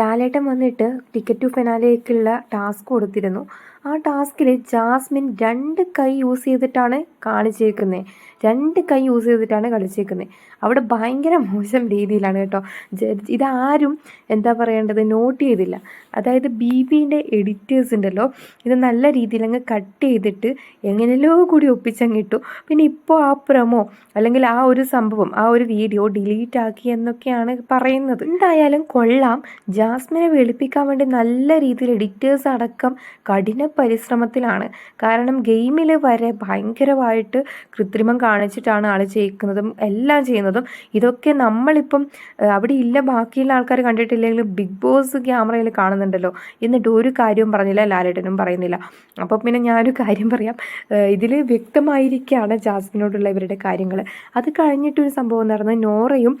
ലാലേട്ടൻ വന്നിട്ട് ticket to ഫെനാലേക്കുള്ള task കൊടുത്തിരുന്നു. ആ ടാസ്കിൽ ജാസ്മിൻ രണ്ട് കൈ യൂസ് ചെയ്തിട്ടാണ് കാണിച്ചേക്കുന്നത് രണ്ട് കൈ യൂസ് ചെയ്തിട്ടാണ് കളിച്ചേക്കുന്നത് അവിടെ ഭയങ്കര മോശം രീതിയിലാണ് കേട്ടോ. ഇതാരും എന്താ പറയേണ്ടത് നോട്ട് ചെയ്തില്ല. അതായത് ബി ബിന്റെ എഡിറ്റേഴ്സ് ഉണ്ടല്ലോ ഇത് നല്ല രീതിയിൽ അങ്ങ് കട്ട് ചെയ്തിട്ട് എങ്ങനെയല്ലോ കൂടി ഒപ്പിച്ചങ്ങ് ഇട്ടു. പിന്നെ ഇപ്പോൾ ആ പ്രമോ അല്ലെങ്കിൽ ആ ഒരു സംഭവം ആ ഒരു വീഡിയോ ഡിലീറ്റ് ആക്കി എന്നൊക്കെയാണ് പറയുന്നത്. എന്തായാലും കൊള്ളാം. ജാസ്മിനെ വെളുപ്പിക്കാൻ വേണ്ടി നല്ല രീതിയിൽ എഡിറ്റേഴ്സ് അടക്കം കഠിന പരിശ്രമത്തിലാണ്. കാരണം ഗെയിമിൽ വരെ ഭയങ്കരമായിട്ട് കൃത്രിമം കാണിച്ചിട്ടാണ് ആൾ ചെയ്യിക്കുന്നതും എല്ലാം ചെയ്യുന്നതും. ഇതൊക്കെ നമ്മളിപ്പം അവിടെ ഇല്ല ബാക്കിയുള്ള ആൾക്കാർ കണ്ടിട്ടില്ലെങ്കിലും ബിഗ് ബോസ് ക്യാമറയിൽ കാണുന്നുണ്ടല്ലോ. എന്നിട്ട് ഒരു കാര്യവും പറഞ്ഞില്ല ലാലേട്ടനും പറയുന്നില്ല. അപ്പോൾ പിന്നെ ഞാനൊരു കാര്യം പറയാം. ഇതിൽ വ്യക്തമായിരിക്കുകയാണ് ജാസ്മിനോടുള്ള ഇവരുടെ കാര്യങ്ങൾ അത് കഴിഞ്ഞിട്ടൊരു സംഭവം നടന്നത് നോറയും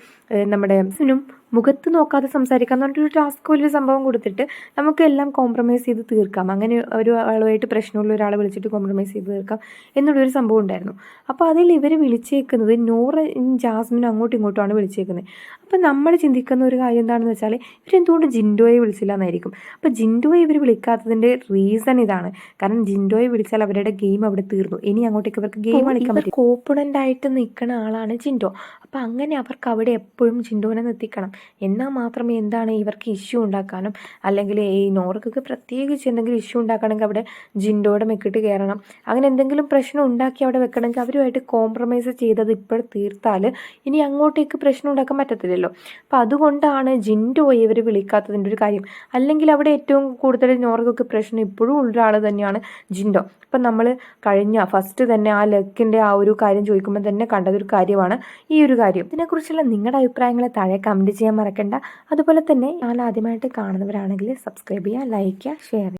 നമ്മുടെ സുനും മുഖത്ത് നോക്കാതെ സംസാരിക്കാം എന്ന് പറഞ്ഞിട്ടൊരു ടാസ്ക് പോലൊരു സംഭവം കൊടുത്തിട്ട് നമുക്ക് എല്ലാം കോംപ്രമൈസ് ചെയ്ത് തീർക്കാം. അങ്ങനെ ഒരു ആളുമായിട്ട് പ്രശ്നമുള്ള ഒരാളെ വിളിച്ചിട്ട് കോംപ്രമൈസ് ചെയ്ത് തീർക്കാം എന്നുള്ളൊരു സംഭവം ഉണ്ടായിരുന്നു. അപ്പോൾ അതിൽ ഇവർ വിളിച്ചേക്കുന്നത് നൂറ് ജാസ്മിൻ അങ്ങോട്ടും ഇങ്ങോട്ടുമാണ് വിളിച്ചേക്കുന്നത്. അപ്പോൾ നമ്മൾ ചിന്തിക്കുന്ന ഒരു കാര്യം എന്താണെന്ന് വെച്ചാൽ ഇവരെന്തുകൊണ്ട് ജിൻഡോയെ വിളിച്ചില്ല എന്നായിരിക്കും അപ്പോൾ ജിൻഡോയെ ഇവർ വിളിക്കാത്തതിന്റെ റീസൺ ഇതാണ്. കാരണം ജിൻഡോയെ വിളിച്ചാൽ അവരുടെ ഗെയിം അവിടെ തീർന്നു. ഇനി അങ്ങോട്ടേക്ക് അവർക്ക് ഗെയിം കളിക്കാൻ പറ്റും കോപ്പണന്റ് ആയിട്ട് നിൽക്കുന്ന ആളാണ് ജിൻഡോ. അപ്പോൾ അങ്ങനെ അവർക്ക് അവിടെ എപ്പോഴും ജിൻഡോനെ നിർത്തിക്കണം. എന്നാൽ മാത്രമേ എന്താണ് ഇവർക്ക് ഇഷ്യൂ ഉണ്ടാക്കാനും അല്ലെങ്കിൽ ഈ നോർക്കൊക്കെ പ്രത്യേകിച്ച് എന്തെങ്കിലും ഇഷ്യൂ ഉണ്ടാക്കണമെങ്കിൽ അവിടെ ജിൻഡോടെ മെക്കിട്ട് കയറണം. അങ്ങനെ എന്തെങ്കിലും പ്രശ്നം ഉണ്ടാക്കി അവിടെ വെക്കണമെങ്കിൽ അവരുമായിട്ട് കോംപ്രമൈസ് ചെയ്തത് ഇപ്പോൾ തീർത്താൽ ഇനി അങ്ങോട്ടേക്ക് പ്രശ്നം ഉണ്ടാക്കാൻ പറ്റത്തില്ലല്ലോ. അപ്പോൾ അതുകൊണ്ടാണ് ജിൻഡോ ഇവർ വിളിക്കാത്തതിന്റെ ഒരു കാര്യം. അല്ലെങ്കിൽ അവിടെ ഏറ്റവും കൂടുതൽ നോർക്കൊക്കെ പ്രശ്നം ഇപ്പോഴും ഉള്ള ഒരാൾ തന്നെയാണ് ജിൻഡോ. അപ്പം നമ്മൾ കഴിഞ്ഞ ഫസ്റ്റ് തന്നെ ആ ലക്കിന്റെ ആ ഒരു കാര്യം ചോദിക്കുമ്പോൾ തന്നെ കണ്ടതൊരു കാര്യമാണ് ഈ ഒരു കാര്യം. ഇതിനെക്കുറിച്ചുള്ള നിങ്ങളുടെ അഭിപ്രായങ്ങളെ താഴെ കമന്റ് ചെയ്യാൻ മറക്കണ്ട. അതുപോലെ തന്നെ ചാനൽ ആദ്യമായിട്ട് കാണുന്നവരാണെങ്കിൽ സബ്സ്ക്രൈബ് ചെയ്യുക ലൈക്ക് ചെയ്യുക ഷെയർ ചെയ്യുക.